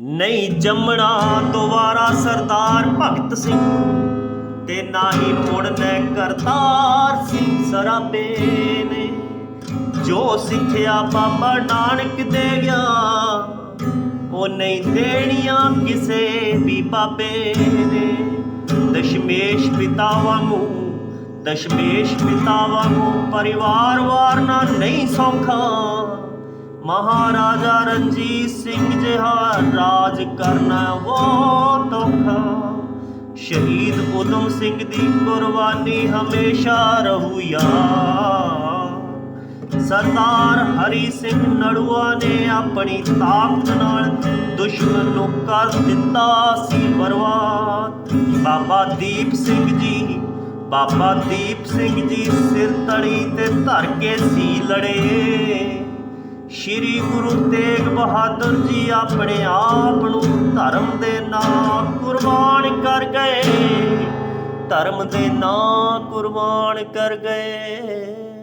ਨਹੀਂ ਜੰਮਣਾ ਦੁਬਾਰਾ ਸਰਦਾਰ ਭਗਤ ਸਿੰਘ। ਤੇ ਨਾ ਹੀ ਮੁੜਨੇ ਕਰਤਾਰ ਸਿੰਘ ਸਰਾਬੇ ਨੇ। ਜੋ ਸਿੱਖਿਆ ਬਾਬਾ ਨਾਨਕ ਦੇ ਗਿਆ ਉਹ ਨਹੀਂ ਦੇਣੀਆਂ ਕਿਸੇ ਵੀ ਬਾਬੇ ਨੇ। ਦਸ਼ਮੇਸ਼ ਪਿਤਾ ਵਾਂਗੂ, ਦਸ਼ਮੇਸ਼ ਪਿਤਾ ਵਾਂਗੂ ਪਰਿਵਾਰ ਵਾਰਨਾ ਨਹੀਂ ਸੌਖਾ। ਮਹਾਰਾਜਾ ਰਣਜੀਤ ਸਿੰਘ ਜਿਹਾ ਰਾਜ ਕਰਨਾ ਬਹੁਤ ਔਖਾ। ਸ਼ਹੀਦ ਉਦਮ ਸਿੰਘ ਦੀ ਕੁਰਬਾਨੀ ਹਮੇਸ਼ਾ ਰਹੂ ਯਾਦ ਸਰਦਾਰ ਹਰੀ ਸਿੰਘ ਨੜੂਆ ਨੇ ਆਪਣੀ ਤਾਕਤ ਨਾਲ ਦੁਸ਼ਮਣ ਨੂੰ ਕਰ ਦਿੱਤਾ ਸੀ ਬਰਬਾਦ। ਬਾਬਾ ਦੀਪ ਸਿੰਘ ਜੀ, ਬਾਬਾ ਦੀਪ ਸਿੰਘ ਜੀ ਸਿਰ ਤੜੀ ਤੇ ਧਰ ਕੇ ਸੀ ਲੜੇ। ਗੁਰੂ ਤੇਗ ਬਹਾਦਰ ਜੀ ਆਪਣੇ ਆਪ ਨੂੰ ਧਰਮ ਦੇ ਨਾਂ ਕੁਰਬਾਨ ਕਰ ਗਏ। ਧਰਮ ਦੇ ਨਾਂ ਕੁਰਬਾਨ ਕਰ ਗਏ।